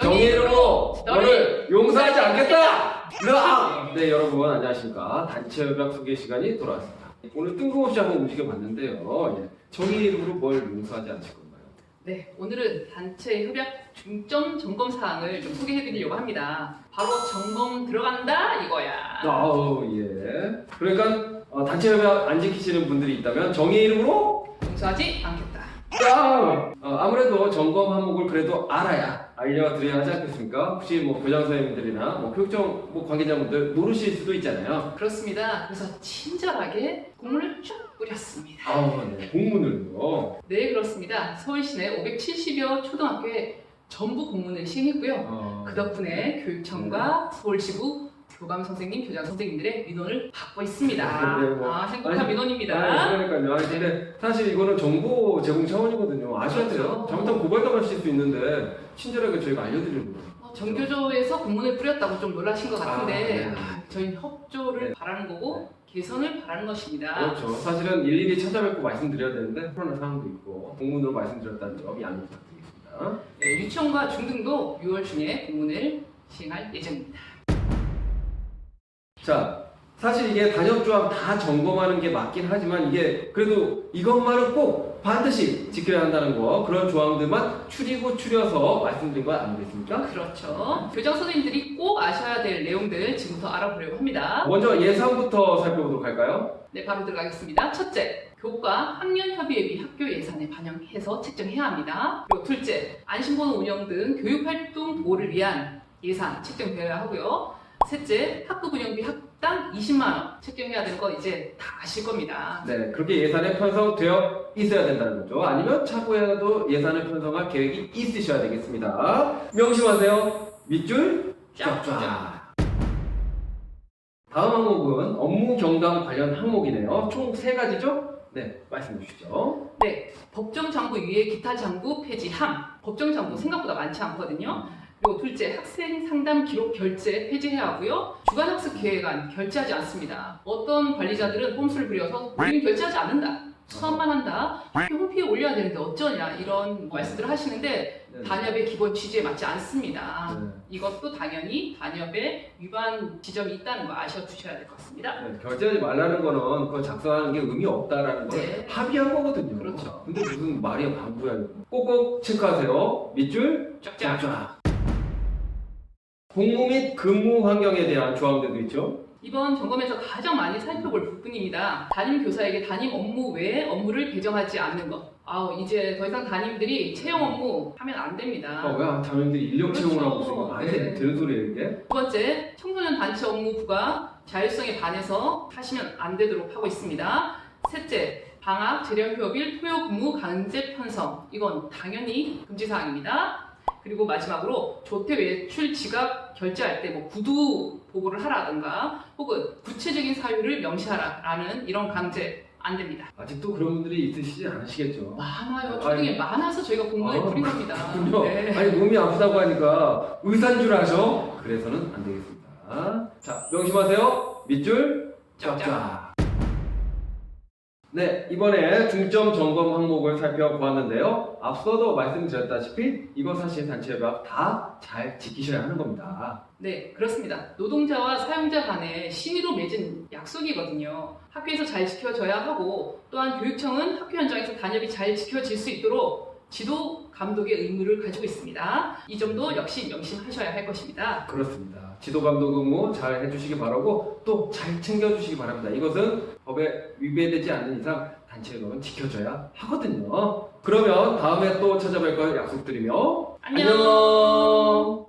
정의 이름으로 너를 용서하지 않겠다! 네, 여러분 안녕하십니까. 단체 협약 소개 시간이 돌아왔습니다. 오늘 뜬금없이 한번 움직여봤는데요. 예. 정의 이름으로 뭘 용서하지 않으실 건가요? 네, 오늘은 단체 협약 중점 점검 사항을 좀 소개해드리려고 합니다. 바로 점검 들어간다 이거야. 아우, 예. 그러니까 어, 단체 협약 안 지키시는 분들이 있다면 정의 이름으로 용서하지 않겠다. 야! 어, 아무래도 점검 항목을 그래도 알아야 알려드려야 하지 않겠습니까? 혹시 뭐 교장 선생님들이나 뭐 교육청 뭐 관계자분들 모르실 수도 있잖아요. 그렇습니다. 그래서 친절하게 공문을 쭉 뿌렸습니다. 아우, 네. 공문을요. 네, 그렇습니다. 서울 시내 570여 초등학교에 전부 공문을 시행했고요. 어, 그 덕분에 교육청과 서울시부 교감 선생님, 교장 선생님들의 민원을 받고 있습니다. 네, 뭐. 아, 행복한 아니, 민원입니다. 아니, 그러니까요. 아니, 근데 사실 이거는 정보 제공 차원이거든요. 돼요. 그렇죠. 잘못하면 고발당하실 수 있는데 친절하게 저희가 알려드리는 거예요. 어, 정교조에서 공문을 뿌렸다고 좀 놀라신 것 같은데 아, 네. 아, 저희는 협조를 네. 바라는 거고 개선을 바라는 것입니다. 그렇죠. 사실은 일일이 찾아뵙고 말씀드려야 되는데 코로나 상황도 있고 공문으로 말씀드렸다는 점 양해 부탁드리겠습니다. 네, 유치원과 중등도 6월 중에 공문을 시행할 예정입니다. 자, 사실 이게 단협조합 다 점검하는 게 맞긴 하지만 이게 그래도 이것만은 꼭 반드시 지켜야 한다는 거 그런 조항들만 추리고 추려서 말씀드린 거 아니겠습니까? 그렇죠. 교장 선생님들이 꼭 아셔야 될 내용들 지금부터 알아보려고 합니다. 먼저 예산부터 살펴보도록 할까요? 네, 바로 들어가겠습니다. 첫째, 교과 학년협의회비 학교 예산에 반영해서 책정해야 합니다. 그리고 둘째, 안심번호 운영 등 교육활동 도를 위한 예산 책정되어야 하고요. 셋째, 학급 운영비 학당 20만 원 책정해야 되는 거 이제 다 아실 겁니다. 네, 그렇게 예산에 편성되어 있어야 된다는 거죠. 아니면 차후에도 예산을 편성할 계획이 있으셔야 되겠습니다. 명심하세요. 밑줄 쫙쫙. 다음 항목은 업무 경감 관련 항목이네요. 총 세 가지죠? 네, 말씀해 주시죠. 네, 법정 장부 위에 기타 장부 폐지함. 법정 장부 생각보다 많지 않거든요. 그리고 둘째, 학생 상담 기록 결제 폐지해야 하고요. 주간 학습 계획안 결제하지 않습니다. 어떤 관리자들은 꼼수를 부려서 우리는 결제하지 않는다. 수업만 한다. 홈피에 올려야 되는데 어쩌냐 이런 말씀들을 하시는데 네. 단협의 기본 취지에 맞지 않습니다. 네. 이것도 당연히 단협의 위반 지점이 있다는 거 아셔주셔야 될 것 같습니다. 네, 결제하지 말라는 거는 그거 작성하는 게 의미 없다라는 거 네. 합의한 거거든요. 그렇죠. 근데 무슨 말이야 이거. 꼭꼭 체크하세요. 밑줄 쫙쫙. 쫙쫙. 공무 및 근무 환경에 대한 조항들도 있죠. 이번 점검에서 가장 많이 살펴볼 부분입니다. 담임 교사에게 담임 업무 외에 업무를 배정하지 않는 것. 아우 이제 더 이상 담임들이 채용 업무 하면 안 됩니다. 아, 왜 담임들이 인력 그렇죠. 채용을 하고 있으니까 말이 네. 되는 소리예요 이게? 두 번째, 청소년 단체 업무 부과 자율성에 반해서 하시면 안 되도록 하고 있습니다. 셋째, 방학, 재령 휴업일, 토요 근무 강제 편성. 이건 당연히 금지 사항입니다. 그리고 마지막으로 조퇴 외출 지각 결제할 때 뭐 구두 보고를 하라든가 혹은 구체적인 사유를 명시하라라는 이런 강제 안 됩니다. 아직도 그런 분들이 있으시지 않으시겠죠? 많아요. 초등에 많아서 저희가 공문을 아, 뿌린 겁니다. 네. 아니 몸이 아프다고 하니까 의사인 줄 아셔? 그래서는 안 되겠습니다. 자 명심하세요. 밑줄 쫙쫙. 네 이번에 중점 점검 항목을 살펴보았는데요. 앞서도 말씀드렸다시피 이거 사실 단체협약 다 잘 지키셔야 하는 겁니다. 네, 그렇습니다. 노동자와 사용자 간의 신의로 맺은 약속이거든요. 학교에서 잘 지켜져야 하고 또한 교육청은 학교 현장에서 단협이 잘 지켜질 수 있도록 지도 감독의 의무를 가지고 있습니다. 이 점도 역시 명심하셔야 할 것입니다. 그렇습니다. 지도 감독 근무 잘 해주시기 바라고 또 잘 챙겨주시기 바랍니다. 이것은 법에 위배되지 않는 이상 단체로는 지켜져야 하거든요. 그러면 다음에 또 찾아뵐 걸 약속드리며 안녕. 안녕.